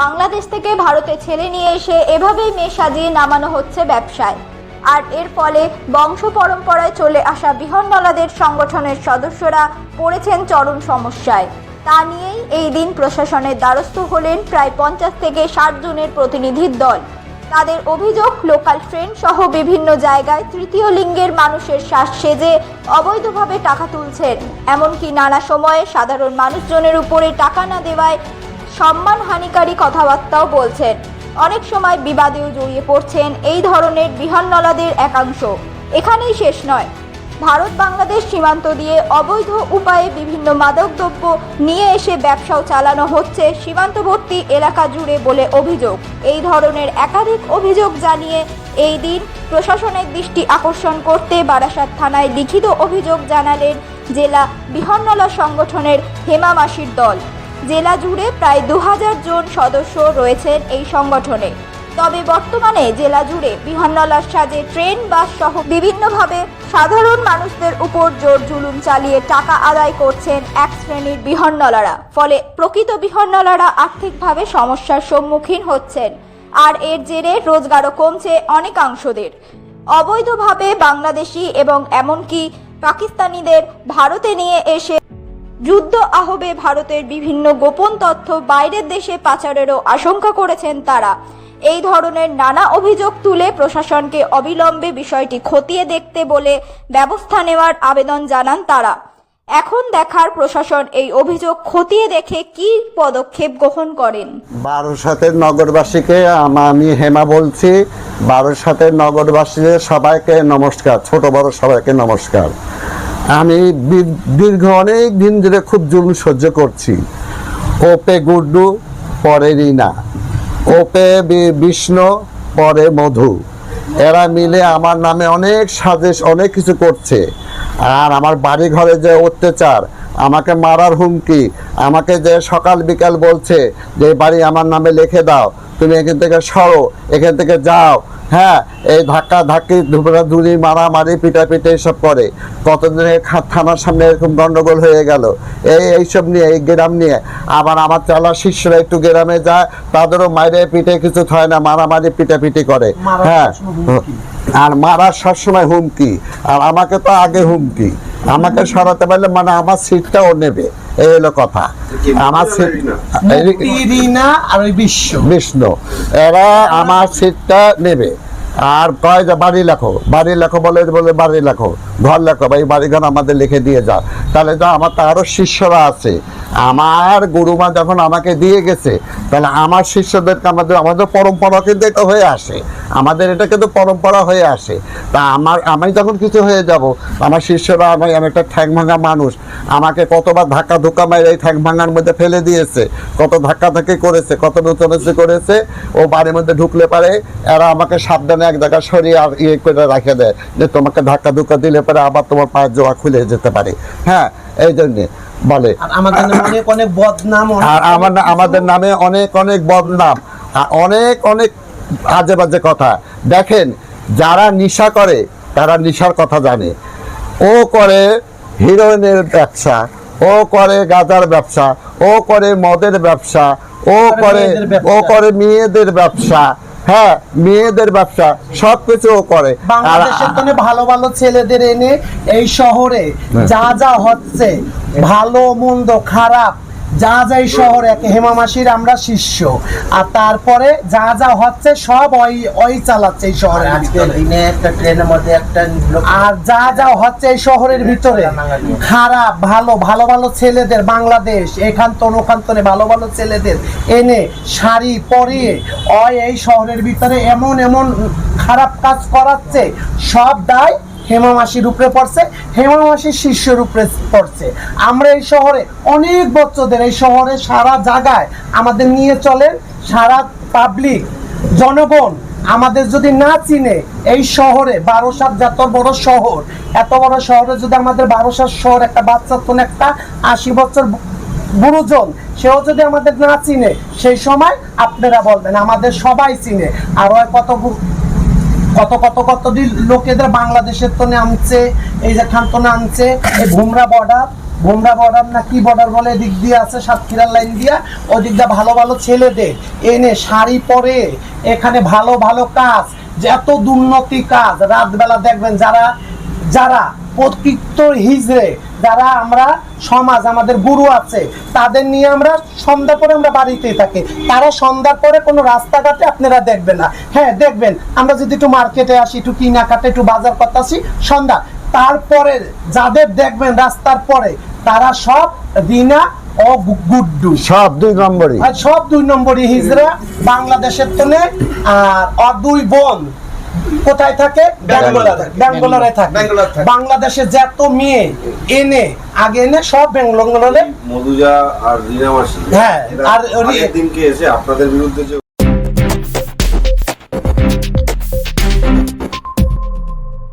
বাংলাদেশ থেকে ভারতে ছেলে নিয়ে এসে এভাবেই মেয়ে সাজিয়ে নামানো হচ্ছে ব্যবসায়। আর এর ফলে বংশ পরম্পরায় চলে আসা বিহন্নলাদের সংগঠনের সদস্যরা পড়েছেন চরম সমস্যায়। তা নিয়েই এই দিন প্রশাসনের দ্বারস্থ হলেন প্রায় পঞ্চাশ থেকে ষাট জনের প্রতিনিধির দল। তাদের অভিযোগ, লোকাল ট্রেন সহ বিভিন্ন জায়গায় তৃতীয় লিঙ্গের মানুষের শ্বাস সেজে অবৈধভাবে টাকা তুলছেন। এমনকি নানা সময়ে সাধারণ মানুষজনের উপরে টাকা না দেওয়ায় সম্মানহানিকারী কথাবার্তাও বলছেন। অনেক সময় বিবাদেও জড়িয়ে পড়ছেন এই ধরনের বিহন্নলাদের একাংশ। এখানেই শেষ নয়। ভারত বাংলাদেশ সীমান্ত দিয়ে অবৈধ উপায়ে বিভিন্ন মাদকদ্রব্য নিয়ে এসে ব্যবসাও চালানো হচ্ছে সীমান্তবর্তী এলাকা জুড়ে বলে অভিযোগ। এই ধরনের একাধিক অভিযোগ জানিয়ে এই দিন প্রশাসনের দৃষ্টি আকর্ষণ করতে বারাসাত থানায় লিখিত অভিযোগ জানালেন জেলা বিহন্নলা সংগঠনের হেমা মাসির দল। জেলা জুড়ে প্রায় দু হাজার জন সদস্য রয়েছেন এই সংগঠনে। তবে বর্তমানে জেলা জুড়ে বিহন্নলার সাজে ট্রেন, বাস সহ বিভিন্নভাবে সাধারণ মানুষদের উপর জোর জুলুম চালিয়ে টাকা আদায় করছেন এক শ্রেণির বিহন্নলারা। ফলে প্রকৃত বিহন্নলারা আর্থিকভাবে সমস্যার সম্মুখীন হচ্ছেন। আর এর জেরে রোজগারও কমছে অনেকাংশদের। অবৈধভাবে বাংলাদেশি এবং এমনকি পাকিস্তানিদের ভারতে নিয়ে এসে যুদ্ধ আহবে ভারতের বিভিন্ন গোপন তথ্য বাইরের দেশে পাচারেরও আশঙ্কা করেছেন তারা। এই ধরনের নানা অভিযোগ তুলে প্রশাসনকে অবিলম্বে বিষয়টি খতিয়ে দেখতে বলে ব্যবস্থা নেওয়ার আবেদন জানান তারা। এখন দেখার প্রশাসন এই অভিযোগ খতিয়ে দেখে কি পদক্ষেপ গ্রহণ করেন। বারোসাতের নগরবাসীকে আম- হেমা বলছি, বারোসাতের নগরবাসীদের সবাইকে নমস্কার, ছোট বড় সবাইকে নমস্কার। আমি দীর্ঘ অনেক দিন ধরে খুব জুলুম সহ্য করছি। ওপে গুড্ডু, পরে রিনা। ওপে বিষ্ণু, পরে মধু। এরা মিলে আমার নামে অনেক সাজেশ, অনেক কিছু করছে। আর আমার বাড়ি ঘরে যে অত্যাচার, আমাকে মারার হুমকি, আমাকে যে সকাল বিকাল বলছে যে বাড়ি আমার নামে লিখে দাও, তুমি এখান থেকে সরো, এখান থেকে যাও হ্যাঁ এই ধাক্কা ধাক্কি ধুবরা ধুলি মারামারি পিটাপিটি এইসব করে। কতদিন আগে খা- থানার সামনে এরকম গন্ডগোল হয়ে গেল? এই এইসব নিয়ে এই গ্রাম নিয়ে। আবার আমার চালা শিষ্যরা একটু গ্রামে যায় তাদেরও মাইরে পিঠে কিছু হয় না মারামারি পিটাপিটি করে। হ্যাঁ। আর মারার সবসময় হুমকি। আর আমাকে তো আগে হুমকি। আমাকে সরাতে পারলে মানে আমার সিটটাও নেবে। এই হলো কথা। আমার আর বিষ্ণু। এরা আমার সিটটা নেবে। আর কয় যে বাড়ি লেখো বাড়ি লেখো বলে বলে বাড়ি লেখো ঘর লেখো বা এই বাড়ি ঘর আমাদের লিখে দিয়ে যা। তাহলে তো আমার তো আরও শিষ্যরা আছে। আমার গুরুমা যখন আমাকে দিয়ে গেছে, তাহলে আমার শিষ্যদেরকে আমাদের আমাদের পরম্পরা কিন্তু এটা হয়ে আসে। আমাদের এটা কিন্তু পরম্পরা হয়ে আসে। তা আমার, আমি যখন কিছু হয়ে যাব, আমার শিষ্যরা আমি আমি একটা ঠ্যাং ভাঙা মানুষ। আমাকে কতবার ধাক্কা ধোক্কা মেরে এই ঠ্যাং ভাঙার মধ্যে ফেলে দিয়েছে। কত ধাক্কা ধাক্কি করেছে, কত নতুনচি করেছে। ও বাড়ির মধ্যে ঢুকলে পারে, এরা আমাকে সাবধানে এক জায়গায় সরিয়ে আর ইয়ে করে রাখে দেয়। যে তোমাকে ধাক্কা ধুক্কা দিলে পরে আবার তোমার পায়ের জোয়া খুলে যেতে পারে। হ্যাঁ এই জন্যে বলে। আর আমার আমাদের নামে অনেক অনেক বদনাম অনেক অনেক আজে বাজে কথা। দেখেন যারা নিশা করে তারা নিশার কথা জানে। ও করে হিরোইনের ব্যবসা ও করে গাঁজার ব্যবসা ও করে মদের ব্যবসা ও করে ও করে মেয়েদের ব্যবসা হ্যাঁ মেয়েদের ব্যবসা সবকিছু করে বাংলাদেশের ভালো ভালো ছেলেদের এনে এই শহরে হ্যাঁ। যা যা হচ্ছে ভালো মন্দ খারাপ যা যা এই শহরে এক হেমা মাসির আমরা শিষ্য। আর তারপরে যা যা হচ্ছে সব ওই ওই চালাচ্ছে এই শহরের ভিতরে। দিনে একটা ট্রেনের মধ্যে একটা আর যা যা হচ্ছে এই শহরের ভিতরে। খারাপ ভালো ভালো ভালো ছেলেদের বাংলাদেশ এখান তন ওখান তনে ভালো ভালো ছেলেদের এনে শাড়ি পরিয়ে ওই এই শহরের ভিতরে এমন এমন খারাপ কাজ করাচ্ছে সব দায় হেমা মাসির উপরে পড়ছে হেমা মাসির শিষ্যের উপরে পড়ছে। আমরা এই শহরে অনেক বছরদের এই শহরে সারা জায়গায় আমাদের নিয়ে চলেন, সারা পাবলিক জনগণ আমাদের যদি না চিনে এই শহরে বারোসাত যত বড় শহর, এত বড় শহরে যদি আমাদের বারোসাত শহর একটা বাচ্চার তো একটা আশি বছর গুরুজন, সেও যদি আমাদের না চিনে, সেই সময় আপনারা বলবেন আমাদের সবাই চিনে। আর ওই কত কত কত কত লোকেদের বাংলাদেশের তো আনছে, এই যে খান্তনে আনছে, এই ভুমরা বর্ডার ভোমরা বর্ডার না কি বর্ডার বলে, এদিক দিয়ে আছে সাতক্ষীরার লাইন দিয়া, ওদিক দিয়ে ভালো ভালো ছেলেদের এনে শাড়ি পরে, এখানে ভালো ভালো কাজ, যে এত দুর্নীতি কাজ, রাতবেলা দেখবেন যারা যারা প্রকৃত হিজড়ে যারা আমরা সমাজ আমাদের গুরু আছে তাদের নিয়ে আমরা সন্ধ্যা পরে আমরা বাড়িতেই থাকি। তারা সন্ধ্যার পরে কোনো রাস্তাঘাটে আপনারা দেখবেন না। হ্যাঁ দেখবেন। আমরা যদি একটু মার্কেটে আসি একটু কিনাকাটা একটু বাজার করতে আসি সন্ধ্যা। তারপরে যাদের দেখবেন রাস্তার পরে তারা সব রিনা ও গুড্ডু। সব দুই নম্বরই। সব দুই নম্বরই হিজড়া বাংলাদেশের আর আর দুই বোন। কোথায় থাকে? ব্যাঙ্গালোরে। থাকে। বাংলাদেশে যত মেয়ে এনে আগে এনে সব ব্যাঙ্গালোর মধুজা আর রিনা মাসি। হ্যাঁ, আর দিনকে এসে আপনাদের বিরুদ্ধে যে